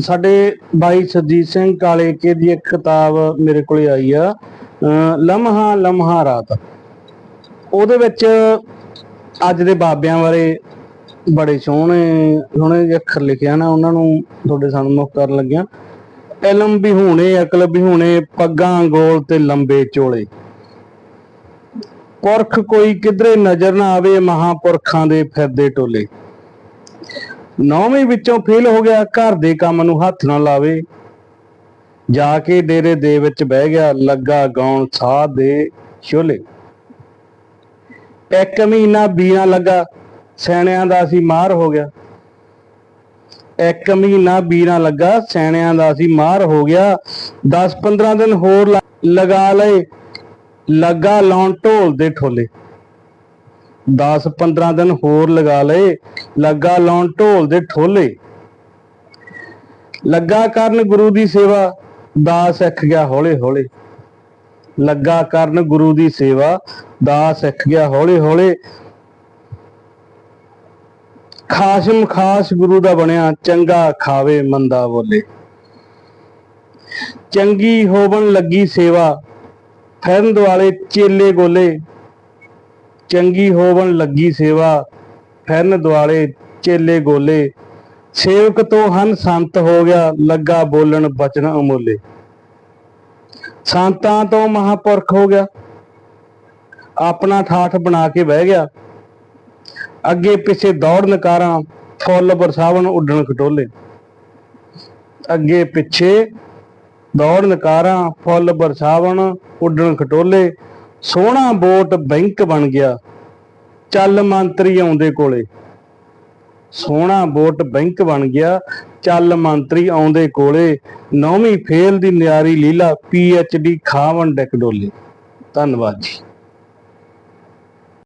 ਸਾਡੇ ਬਾਈ ਸਰਜੀਤ ਸਿੰਘ ਕਾਲੇਕੇ ਦੀ ਇੱਕ ਕਿਤਾਬ ਮੇਰੇ ਕੋਲੇ ਆਈ ਆ, ਅਹ, ਲਮਹਾ ਲਮਹਾ ਰਾਤ। ਉਹਦੇ ਵਿੱਚ ਅੱਜ ਦੇ ਬਾਬਿਆਂ ਬਾਰੇ ਬੜੇ ਸੋਹਣੇ ਸੋਹਣੇ ਅੱਖਰ ਲਿਖਿਆ ਨਾ, ਉਹਨਾਂ ਨੂੰ ਤੁਹਾਡੇ ਸਾਹਮਣੇ ਕਰਨ ਲੱਗਿਆ। ਇਲਮ ਵੀ ਹੋਣੇ, ਅਕਲ ਵੀ ਹੋਣੇ, ਪੱਗਾਂ ਗੋਲ ਤੇ ਲੰਬੇ ਚੋਲੇ। ਪੁਰਖ ਕੋਈ ਕਿਧਰੇ ਨਜ਼ਰ ਨਾ ਆਵੇ, ਮਹਾਪੁਰਖਾਂ ਦੇ ਫਿਰਦੇ ਟੋਲੇ। ਨੌਵੇਂ ਵਿੱਚੋਂ ਫੇਲ ਹੋ ਗਿਆ, ਘਰ ਦੇ ਕੰਮ ਨੂੰ ਹੱਥ ਨਾ ਲਾਵੇ। ਜਾ ਕੇ ਡੇਰੇ ਦੇ ਵਿੱਚ ਬਹਿ ਗਿਆ, ਲੱਗਾ ਗਾਉਣ ਸਾਹ ਦੇ ਛੋਲੇ। ਇੱਕ ਮਹੀਨਾ ਬੀਣਾ ਲੱਗਾ ਸੈਣਿਆਂ ਦਾ ਸੀ ਮਾਰ ਹੋ ਗਿਆ। ਇੱਕ ਮਹੀਨਾ ਬੀਣਾ ਲੱਗਾ ਸੈਣਿਆਂ ਦਾ ਸੀ ਮਾਰ ਹੋ ਗਿਆ। 10-15 ਦਿਨ ਹੋਰ ਲਾ- ਲਗਾ ਲਏ, ਲੱਗਾ ਲਾਉਣ ਢੋਲ ਦੇ ਠੋਲੇ। 10-15 ਦਿਨ ਹੋਰ ਲਗਾ ਲਏ। ਲੱਗਾ ਲਾਉਣ ਢੋਲ ਦੇ ਠੋਲੇ। ਲੱਗਾ ਕਰਨ ਗੁਰੂ ਦੀ ਸੇਵਾ, ਦਾਸ ਸਿੱਖ ਗਿਆ ਹੌਲੇ ਹੌਲੇ ਲੱਗਾ ਕਰਨ ਗੁਰੂ ਦੀ ਸੇਵਾ, ਦਾਸ ਸਿੱਖ ਗਿਆ ਹੌਲੇ ਹੌਲੇ ਖਾਸਮ ਖਾਸ ਗੁਰੂ ਦਾ ਬਣਿਆ, ਚੰਗਾ ਖਾਵੇ ਮੰਦਾ ਬੋਲੇ। ਚੰਗੀ ਹੋਵਣ ਲੱਗੀ ਸੇਵਾ, ਫਿਰਨ ਦੁਆਲੇ ਚੇਲੇ ਗੋਲੇ ਚੰਗੀ ਹੋਵਣ ਲੱਗੀ ਸੇਵਾ, ਫਿਰਨ ਦੁਆਲੇ ਚੇਲੇ ਗੋਲੇ। ਸੇਵਕ ਤੋਂ ਹਨ ਸੰਤ ਹੋ ਗਿਆ, ਲੱਗਾ ਬੋਲਣ ਬਚਨ ਅਮੋਲੇ। ਸੰਤਾਂ ਤੋਂ ਮਹਾਪੁਰਖ ਹੋ ਗਿਆ, ਆਪਣਾ ਠਾਠ ਬਣਾ ਕੇ ਬਹਿ ਗਿਆ। ਅੱਗੇ ਪਿੱਛੇ ਦੌੜ ਨਕਾਰਾਂ ਫੁੱਲ ਬਰਸਾਵਣ ਉੱਡਣ ਖਟੋਲੇ। ਅੱਗੇ ਪਿੱਛੇ ਦੌੜ ਨਕਾਰਾਂ ਫੁੱਲ ਬਰਸਾਵਣ ਉੱਡਣ ਖਟੋਲੇ। ਸੋਹਣਾ ਬੋਟ ਬੈਂਕ ਬਣ ਗਿਆ। ਚੱਲ ਮੰਤਰੀ ਆਉਂਦੇ ਕੋਲੇ। ਸੋਹਣਾ ਬੋਟ ਬੈਂਕ ਬਣ ਗਿਆ। ਚੱਲ ਮੰਤਰੀ ਆਉਂਦੇ ਕੋਲੇ। ਨੌਵੀਂ ਫੇਲ ਦੀ ਨਿਆਰੀ ਲੀਲਾ ਪੀ ਐਚ ਡੀ ਖਾਵਣ ਡੈਕ ਡੋਲੇ। ਧੰਨਵਾਦ ਜੀ।